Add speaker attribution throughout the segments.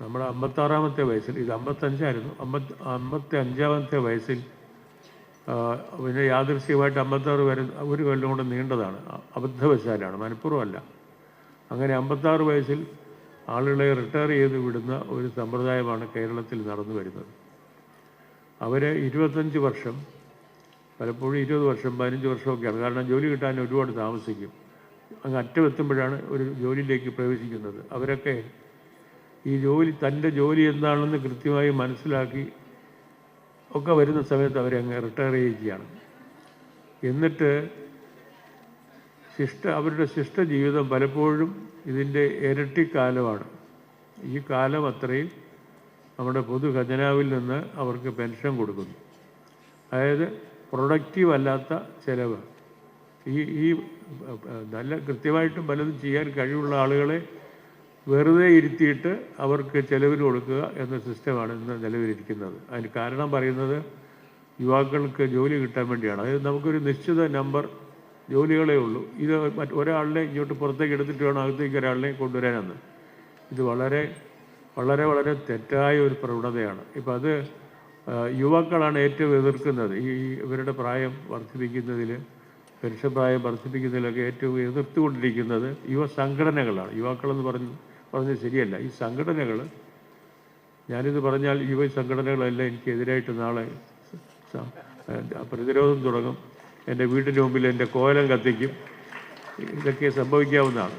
Speaker 1: നമ്മുടെ അമ്പത്താറാമത്തെ വയസ്സിൽ ഇത് അമ്പത്തഞ്ചായിരുന്നു. അമ്പത്തി അമ്പത്തി അഞ്ചാമത്തെ വയസ്സിൽ പിന്നെ യാദൃശ്യമായിട്ട് അമ്പത്താറ് വരെ ഒരു കൊല്ലം കൊണ്ട് നീണ്ടതാണ്. അബദ്ധവശാലാണ് മനഃപൂർവമല്ല. അങ്ങനെ അമ്പത്താറ് വയസ്സിൽ ആളുകളെ റിട്ടയർ ചെയ്ത് വിടുന്ന ഒരു സമ്പ്രദായമാണ് കേരളത്തിൽ നടന്നു വരുന്നത്. അവരെ ഇരുപത്തഞ്ച് വർഷം പലപ്പോഴും ഇരുപത് വർഷം പതിനഞ്ച് വർഷമൊക്കെയാണ്. കാരണം ജോലി കിട്ടാൻ ഒരുപാട് താമസിക്കും. അങ്ങ് അറ്റമെത്തുമ്പോഴാണ് ഒരു ജോലിയിലേക്ക് പ്രവേശിക്കുന്നത്. അവരൊക്കെ ഈ ജോലി തന്റെ ജോലി എന്താണെന്ന് കൃത്യമായി മനസ്സിലാക്കി ഒക്കെ വരുന്ന സമയത്ത് അവരെ അങ്ങ് റിട്ടയർ ചെയ്യുകയാണ് എന്നിട്ട് ശിഷ്ട അവരുടെ ശിഷ്ട ജീവിതം പലപ്പോഴും ഇതിന്റെ ഇരട്ടി കാലമാണ്. ഈ കാലം അത്രയും നമ്മുടെ പൊതു ഖജനാവിൽ നിന്ന് അവർക്ക് പെൻഷൻ കൊടുക്കുന്നു. അതായത് പ്രൊഡക്റ്റീവ് അല്ലാത്ത ചിലവ്. ഈ ഈ നല്ല കൃത്യമായിട്ടും പലതും ചെയ്യാൻ കഴിവുള്ള ആളുകളെ വെറുതെ ഇരുത്തിയിട്ട് അവർക്ക് ചെലവിന് കൊടുക്കുക എന്ന സിസ്റ്റമാണ് ഇന്ന് നിലവിലിരിക്കുന്നത്. അതിന് കാരണം പറയുന്നത് യുവാക്കൾക്ക് ജോലി കിട്ടാൻ വേണ്ടിയാണ്. അതായത് നമുക്കൊരു നിശ്ചിത നമ്പർ ജോലികളേ ഉള്ളൂ. ഇത് മറ്റ് ഒരാളിനെ ഇങ്ങോട്ട് പുറത്തേക്ക് എടുത്തിട്ട് വേണം അകത്തേക്ക് ഒരാളിനെ കൊണ്ടുവരാനെന്ന്. ഇത് വളരെ വളരെ വളരെ തെറ്റായ ഒരു പ്രവണതയാണ്. ഇപ്പം അത് യുവാക്കളാണ് ഏറ്റവും എതിർക്കുന്നത്. ഈ ഇവരുടെ പ്രായം വർദ്ധിപ്പിക്കുന്നതിൽ പെൻഷൻ പ്രായം വർദ്ധിപ്പിക്കുന്നതിലൊക്കെ ഏറ്റവും എതിർത്തുകൊണ്ടിരിക്കുന്നത് യുവ സംഘടനകളാണ്. യുവാക്കളെന്ന് പറഞ്ഞ് പറഞ്ഞത് ശരിയല്ല. ഈ സംഘടനകൾ ഞാനിത് പറഞ്ഞാൽ യുവ സംഘടനകളെല്ലാം എനിക്ക് എതിരായിട്ട് നാളെ പ്രതിരോധം തുടങ്ങും. എന്റെ വീട്ടിന് മുമ്പിൽ എന്റെ കോലം കത്തിക്കും. ഇതൊക്കെ സംഭവിക്കാവുന്നതാണ്.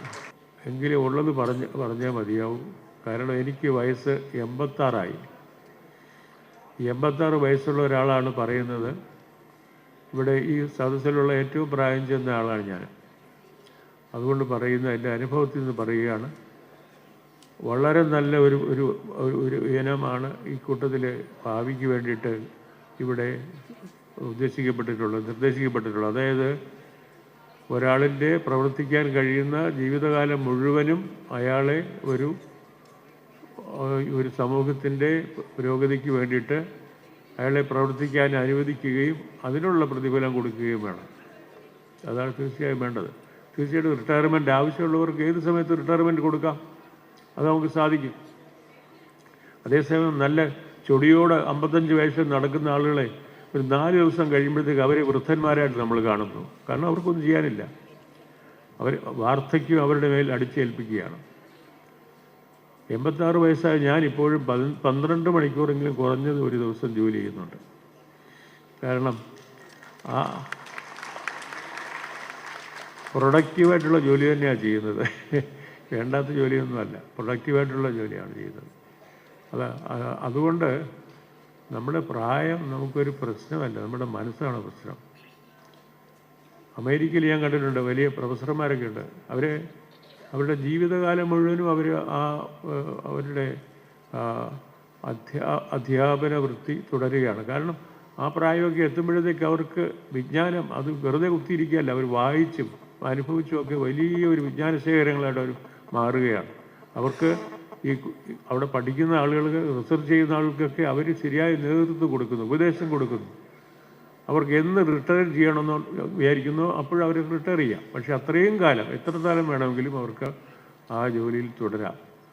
Speaker 1: എങ്കിലും ഉള്ളത് പറഞ്ഞ് പറഞ്ഞാൽ മതിയാവും. കാരണം എനിക്ക് വയസ്സ് എൺപത്താറായി. എൺപത്താറ് വയസ്സുള്ള ഒരാളാണ് പറയുന്നത്. ഇവിടെ ഈ സദസ്സിലുള്ള ഏറ്റവും പ്രായം ചെന്ന ആളാണ് ഞാൻ. അതുകൊണ്ട് പറയുന്ന എന്റെ അനുഭവത്തിൽ നിന്ന് പറയുകയാണ്. വളരെ നല്ല ഒരു ഒരു ഒരു- ഇനമാണ് ഈ കൂട്ടത്തിൽ ഭാവിക്ക് വേണ്ടിയിട്ട് ഇവിടെ ഉദ്ദേശിക്കപ്പെട്ടിട്ടുള്ളത് നിർദ്ദേശിക്കപ്പെട്ടിട്ടുള്ളത്. അതായത് ഒരാളിന്റെ പ്രവർത്തിക്കാൻ കഴിയുന്ന ജീവിതകാലം മുഴുവനും അയാളെ ഒരു ഒരു സമൂഹത്തിന്റെ പുരോഗതിക്ക് വേണ്ടിയിട്ട് അയാളെ പ്രവർത്തിക്കാൻ അനുവദിക്കുകയും അതിനുള്ള പ്രതിഫലം കൊടുക്കുകയും വേണം. അതാണ് തീർച്ചയായും വേണ്ടത്. തീർച്ചയായിട്ടും റിട്ടയർമെന്റ് ആവശ്യമുള്ളവർക്ക് ഏത് സമയത്ത് റിട്ടയർമെന്റ് കൊടുക്കാം. അത് നമുക്ക് സാധിക്കും. അതേസമയം നല്ല ചൊടിയോടെ അമ്പത്തഞ്ച് വയസ്സിൽ നടക്കുന്ന ആളുകളെ ഒരു നാല് ദിവസം കഴിയുമ്പോഴത്തേക്ക് അവരെ വൃദ്ധന്മാരായിട്ട് നമ്മൾ കാണുന്നു. കാരണം അവർക്കൊന്നും ചെയ്യാനില്ല. അവർ വാർദ്ധക്യം അവരുടെ മേൽ അടിച്ചേൽപ്പിക്കുകയാണ്. എൺപത്താറ് വയസ്സായ ഞാൻ ഇപ്പോഴും പതി പന്ത്രണ്ട് മണിക്കൂറെങ്കിലും കുറഞ്ഞത് ഒരു ദിവസം ജോലി ചെയ്യുന്നുണ്ട്. കാരണം ആ പ്രൊഡക്റ്റീവായിട്ടുള്ള ജോലി തന്നെയാണ് ചെയ്യുന്നത്. വേണ്ടാത്ത ജോലിയൊന്നുമല്ല. പ്രൊഡക്റ്റീവായിട്ടുള്ള ജോലിയാണ് ചെയ്തത് അത് അതുകൊണ്ട് നമ്മുടെ പ്രായം നമുക്കൊരു പ്രശ്നമല്ല. നമ്മുടെ മനസ്സാണ് പ്രശ്നം. അമേരിക്കയിൽ ഞാൻ കണ്ടിട്ടുണ്ട് വലിയ പ്രൊഫസർമാരൊക്കെ ഉണ്ട്. അവർ അവരുടെ ജീവിതകാലം മുഴുവനും അവർ ആ അവരുടെ അധ്യാ അധ്യാപന വൃത്തി തുടരുകയാണ്. കാരണം ആ പ്രായമൊക്കെ എത്തുമ്പോഴത്തേക്ക് അവർക്ക് വിജ്ഞാനം അത് വെറുതെ കുത്തിയിരിക്കുകയല്ല. അവർ വായിച്ചും അനുഭവിച്ചും ഒക്കെ വലിയ ഒരു വിജ്ഞാന ശേഖരങ്ങളായിട്ട് അവർ മാറുകയാണ്. അവർക്ക് ഈ അവിടെ പഠിക്കുന്ന ആളുകൾക്ക് റിസർച്ച് ചെയ്യുന്ന ആളുകൾക്കൊക്കെ അവർ ശരിയായ നേതൃത്വം കൊടുക്കുന്നു ഉപദേശം കൊടുക്കുന്നു. അവർക്ക് എന്ന് റിട്ടയർ ചെയ്യണമെന്ന് വിചാരിക്കുന്നു അപ്പോഴവർ റിട്ടയർ ചെയ്യാം. പക്ഷെ അത്രയും കാലം എത്ര കാലം വേണമെങ്കിലും അവർക്ക് ആ ജോലിയിൽ തുടരാം.